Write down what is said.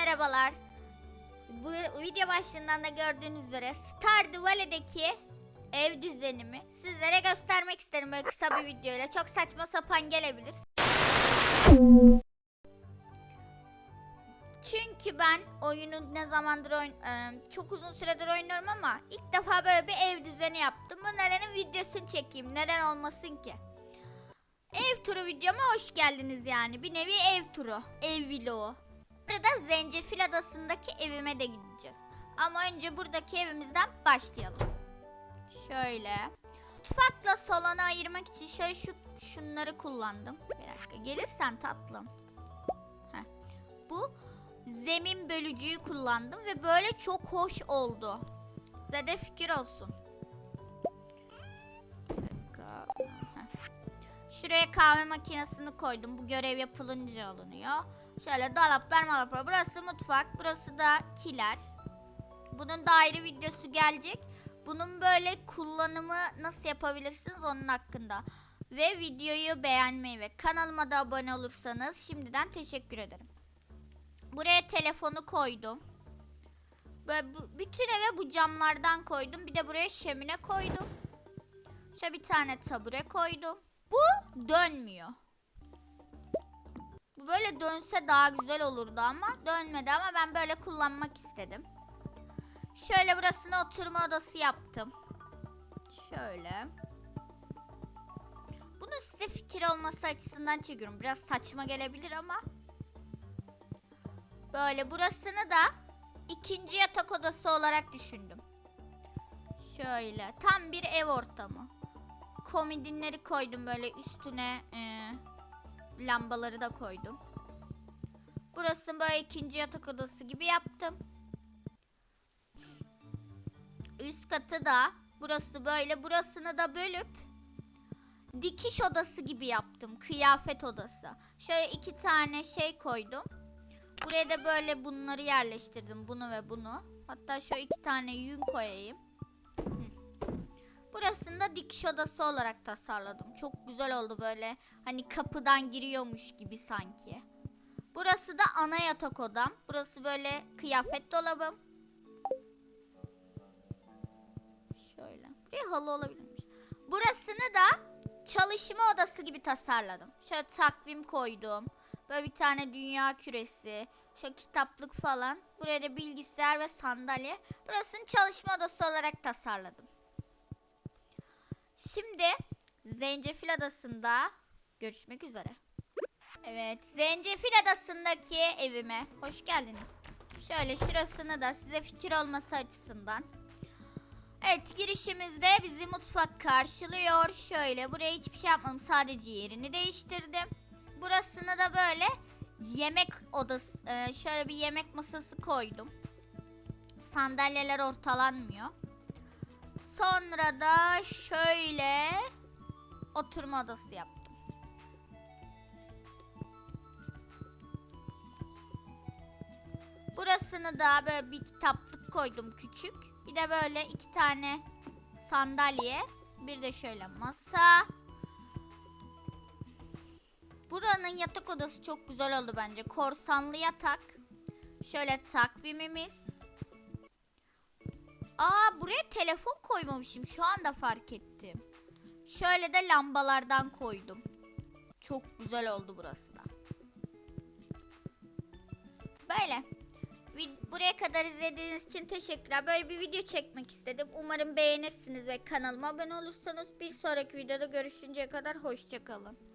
merhabalar. Bu video başlığından da gördüğünüz üzere Stardew Valley'deki ev düzenimi sizlere göstermek isterim böyle kısa bir videoyla. Çok saçma sapan gelebilir. Çünkü ben oyunu ne zamandır oyn e, çok uzun süredir oynuyorum ama ilk defa böyle bir ev düzeni yaptım. Bu nedenin videosunu çekeyim. Neden olmasın ki? Ev turu videoma hoş geldiniz yani. Bir nevi ev turu. Ev vlogu. Burada Zencefil Adası'ndaki evime de gideceğiz. Ama önce buradaki evimizden başlayalım. Şöyle. Mutfakla salonu ayırmak için şöyle şu şunları kullandım. Bir dakika. Gelirsen tatlım. Heh. Bu zemin bölücüyü kullandım ve böyle çok hoş oldu. Size de fikir olsun. Şuraya kahve makinesini koydum. Bu görev yapılınca alınıyor. Şöyle dolaplar malaplar. Burası mutfak. Burası da kiler. Bunun da ayrı videosu gelecek. Bunun böyle kullanımı nasıl yapabilirsiniz onun hakkında. Ve videoyu beğenmeyi ve kanalıma da abone olursanız şimdiden teşekkür ederim. Buraya telefonu koydum. Böyle bütün eve bu camlardan koydum. Bir de buraya şömine koydum. Şöyle bir tane tabure koydum. Bu dönmüyor. Bu böyle dönse daha güzel olurdu ama dönmedi ama ben böyle kullanmak istedim. Şöyle burasına oturma odası yaptım. Şöyle. Bunu size fikir olması açısından çekiyorum. Biraz saçma gelebilir ama. Böyle burasını da ikinci yatak odası olarak düşündüm. Şöyle tam bir ev ortamı. Komodinleri koydum böyle üstüne e, lambaları da koydum. Burası böyle ikinci yatak odası gibi yaptım. Üst katı da burası böyle burasını da bölüp dikiş odası gibi yaptım. Kıyafet odası. Şöyle iki tane şey koydum. Buraya da böyle bunları yerleştirdim. Bunu ve bunu. Hatta şöyle iki tane yün koyayım. Burasını da dikiş odası olarak tasarladım. Çok güzel oldu böyle. Hani kapıdan giriyormuş gibi sanki. Burası da ana yatak odam. Burası böyle kıyafet dolabım. Şöyle. Buraya halı olabilirmiş. Burasını da çalışma odası gibi tasarladım. Şöyle takvim koydum. Böyle bir tane dünya küresi. Şöyle kitaplık falan. Buraya da bilgisayar ve sandalye. Burasını çalışma odası olarak tasarladım. Şimdi Zencefil Adası'nda görüşmek üzere. Evet, Zencefil Adası'ndaki evime hoş geldiniz. Şöyle şurasını da size fikir olması açısından. Evet, girişimizde bizi mutfak karşılıyor. Şöyle buraya hiçbir şey yapmadım. Sadece yerini değiştirdim. Burasını da böyle yemek odası, e, şöyle bir yemek masası koydum. Sandalyeler ortalanmıyor. Sonra da şöyle oturma odası yaptım. Burasını da böyle bir kitaplık koydum küçük. Bir de böyle iki tane sandalye. Bir de şöyle masa. Buranın yatak odası çok güzel oldu bence. Korsanlı yatak. Şöyle takvimimiz. Aa buraya telefon koymamışım. Şu anda fark ettim. Şöyle de lambalardan koydum. Çok güzel oldu burası da. Böyle. Buraya kadar izlediğiniz için teşekkürler. Böyle bir video çekmek istedim. Umarım beğenirsiniz ve kanalıma abone olursanız bir sonraki videoda görüşünceye kadar hoşçakalın.